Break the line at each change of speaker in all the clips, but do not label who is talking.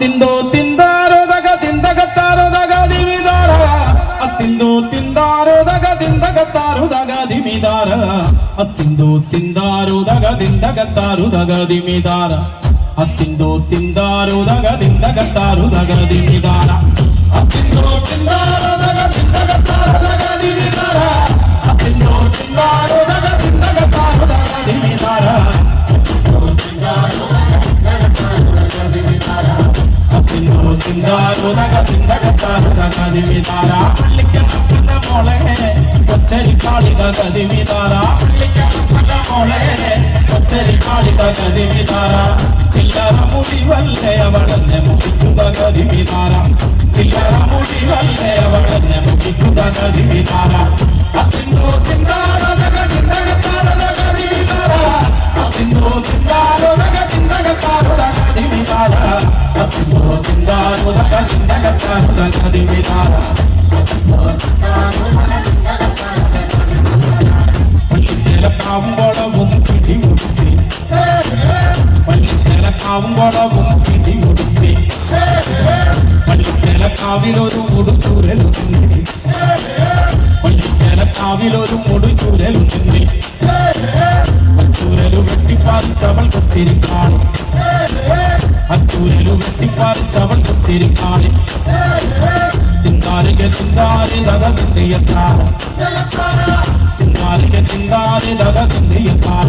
അത്തിന്തോ തിന്താരോദക തിന്തകത്താരോദക ദിമിതാര. അത്തിന്തോ തിന്താരോദക തിന്തകത്താരോദക ദിമിതാര. അത്തിന്തോ തിന്താരോദക തിന്തകത്താരോദക ദിമിതാര. അത്തിന്തോ തിന്താരോദക തിന്തകത്താരോദക ദിമിതാര. അത്തിന്തോ ಮಾಡಿದ ಕದಿಮಿದಾರ ಚಿಲ್ಲರ ಮುಡಿವಲ್ಲೆ ಅವಳನ್ನೆ ಮುಗಿಸುದ ಕದಿಮಿದಾರ ಚಿಲ್ಲರ ಮುಡಿವಲ್ಲೆ ಅವಳನ್ನೆ ಮುಗಿಸುದ ಕದಿಮಿದಾರ ಅತಿಂದು ಚಿಂತಾರ ಚಿಂತಗ ತಾರದ ಕದಿಮಿದಾರ ಅತಿಂದು ಚಿಂತಾರೋದಗ ಚಿಂತಗ ತಾರದ ಕದಿಮಿದಾರ ಅತಿಂದು ಚಿಂತಾರೋದಗ ಚಿಂತಗ ತಾರದ ಕದಿಮಿದಾರ ಪಾಂಬೋಳ അമ്പളവും പിടിമുടുത്തി പള്ളിക്കലക്കാവിലൊരു മുടുച്ചുരലുണ്ടി പള്ളിക്കലക്കാവിലൊരു മുടുച്ചുരലുണ്ടി അച്ചൂരലു വെട്ടിപ്പാറിച്ചവൾ കൊത്തിരി കാണും അച്ചൂരലു വെട്ടിപ്പാറിച്ചവൾ കൊത്തിരി കാണും ചിന്താരിക ചിന്താരി നദ ചിന്തയ താര. ചിന്താരിക ചിന്താരി നദ ചിന്തയ താര.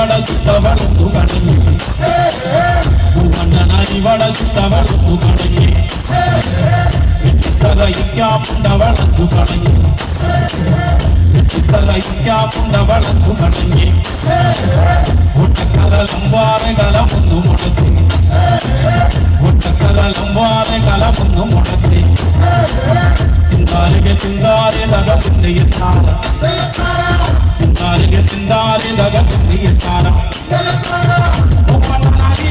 മോളെ കൊച്ചിരി കാണിത കതിവിതാറ ഭൂമണ്ഡലരിവട ചുട്ടവളു കടഞ്ഞു ഭൂമണ്ഡലരിവട ചുട്ടവളു കടഞ്ഞു വെട്ടിത്തറയിക്കാമുണ്ടവളു കടഞ്ഞു വെട്ടിത്തറയിക്കാമുണ്ടവളു കടഞ്ഞു ഒട്ടക്കലംവാറെ കലമൊന്നു മുടക്കി ತಿಂದಾರಿಗೆ ತಿಂದಾರಿದಾಗ ತಿಂದೆಯ ತಾರ ತಿಂದಾರಿಗೆ ತಿಂದಾರಿದಾಗ ತಿಂದೆಯ ತಾರ ಒಪ್ಪನಾಗಿ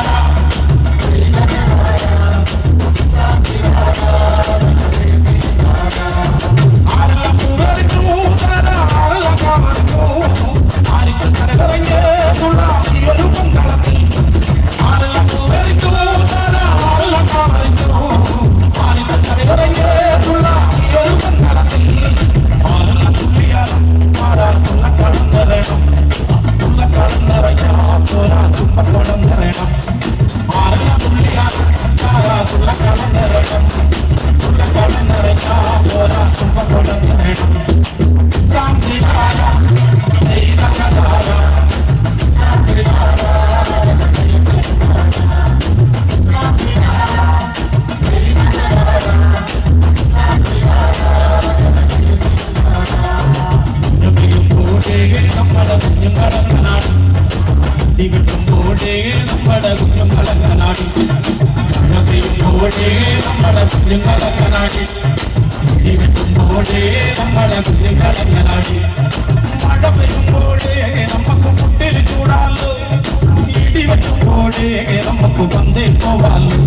ತುಂಬೋಡೆ ನಮ್ಮಳ ಕುಲಿಂಗಲ ಕಲಾಡಿ ಇವೆ ತುಂಬೋಡೆ ನಮ್ಮಳ ಕುಲಿಂಗಲ ಕಲಾಡಿ ಮಡ పెంబోడే నమ్మకు చూడాలి. ఇడివ తుంబోడే నమ్మకు పొందేకోవాలి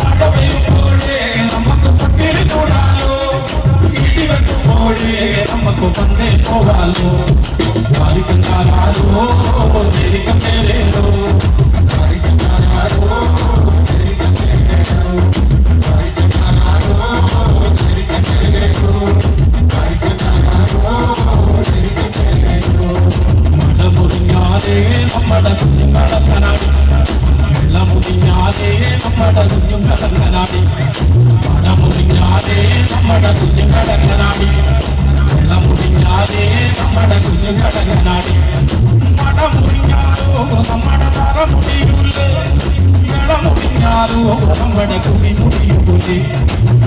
మడ పెంబోడే నమ్మకు పుట్టెలు చూడాలి. ఇడివ తుంబోడే నమ్మకు పొందేకోవాలి நம்மடதார முடியுள்ளே நடமுடியாரோ நம்மட குடி முடியுள்ளே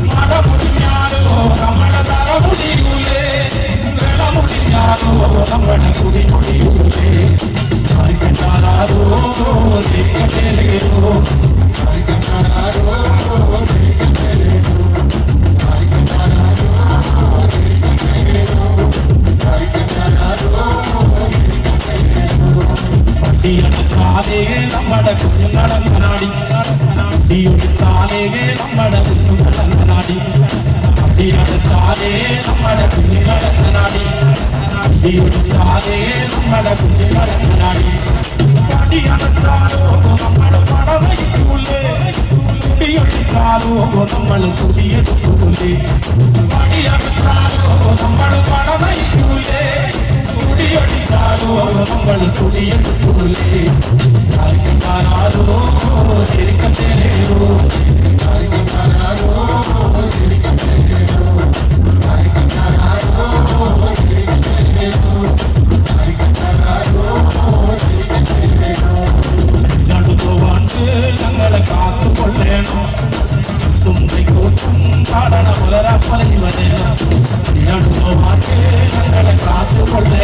மடமுடியாரோ நம்மடதார முடியுள்ளே நடமுடியாரோ நம்மட குடி முடியுள்ளே கண்டாரோ தேக்கேரோ நாடி அப்படி நடந்தாலே நம்மட குஞ்சு நடந்த நாடி அப்படி ஒடித்தாலே நம்மட குஞ்சு நடந்த நாடி அப்படி நடந்தாலோ நம்மள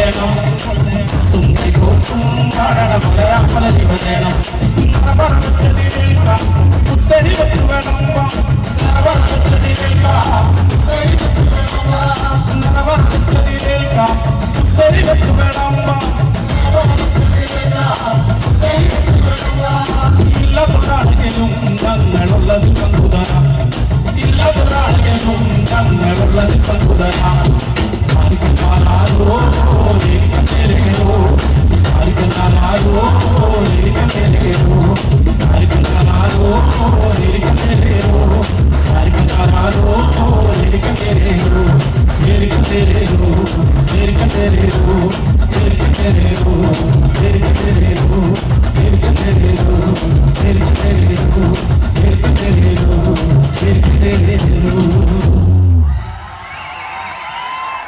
దేనం తుంగి కోటుం కాడడ మగరాపల యువదేనం मेरे का तेरे हो मेरे तेरे हो तेरे तेरे हो मेरे तेरे हो मेरे तेरे हो मेरे तेरे हो मेरे तेरे